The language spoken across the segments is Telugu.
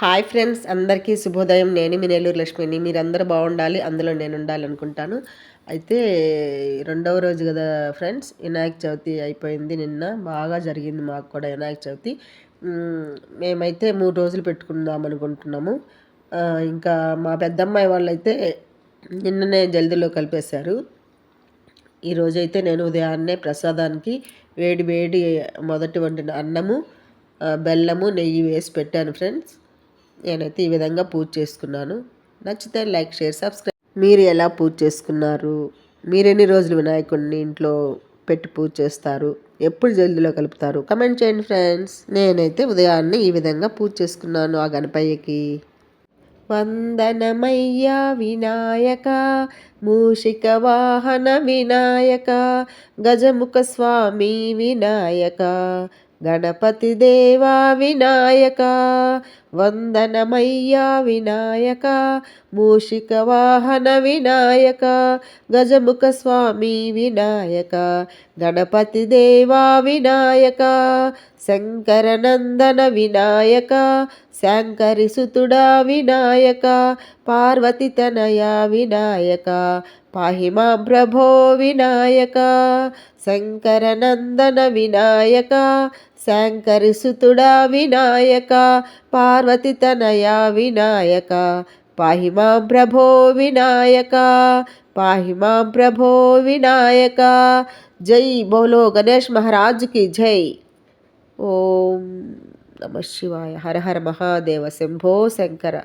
హాయ్ ఫ్రెండ్స్ అందరికీ శుభోదయం. నేను మీ నెల్లూరు లక్ష్మిని. మీరందరూ బాగుండాలి అందులో నేను ఉండాలి అనుకుంటాను అయితే రెండవ రోజు కదా ఫ్రెండ్స్ వినాయక చవితి అయిపోయింది నిన్న. బాగా జరిగింది మాకు కూడా వినాయక చవితి. మేమైతే మూడు రోజులు పెట్టుకుందాం అనుకుంటున్నాము. ఇంకా మా పెద్దమ్మాయి వాళ్ళైతే నిన్ననే జల్దీలో కలిపేశారు. ఈరోజైతే నేను ఉదయాన్నే ప్రసాదానికి వేడి వేడి మొదటి వండిన అన్నము బెల్లము నెయ్యి వేసి పెట్టాను ఫ్రెండ్స్. నేనైతే ఈ విధంగా పూజ చేసుకున్నాను. నచ్చితే లైక్ షేర్ సబ్స్క్రైబ్. మీరు ఎలా పూజ చేసుకున్నారు? మీరు ఎన్ని రోజులు వినాయకుడిని ఇంట్లో పెట్టి పూజ చేస్తారు? ఎప్పుడు జల్దీలో కలుపుతారు? కమెంట్ చేయండి ఫ్రెండ్స్. నేనైతే ఉదయాన్నే ఈ విధంగా పూజ చేసుకున్నాను ఆ గణపయ్యకి. వందనమయ్యా వినాయక మూషిక వాహన వినాయక గజముఖ స్వామి వినాయక. గణపతి దేవా వినాయక వందనమయ్యా వినాయక మూషిక వాహన వినాయక గజముఖ స్వామి వినాయక గణపతి దేవా వినాయక శంకరనందన వినాయక శంకరి సుతుడా వినాయక పార్వతి తనయ వినాయక पाहि माँ प्रभो विनायक शंकर शङ्करसुतुडा विनायक पार्वतीतनया विनायक पाहि माँ प्रभो विनायक पाहि माँ प्रभो विनायका जय बोलो गणेश महाराज की जय ओम नमः शिवाय हर हर महादेव शंभो शंकर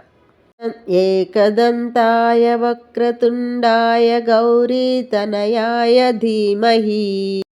एकदन्ताय वक्रतुण्डाय गौरीतनयाय धीमहि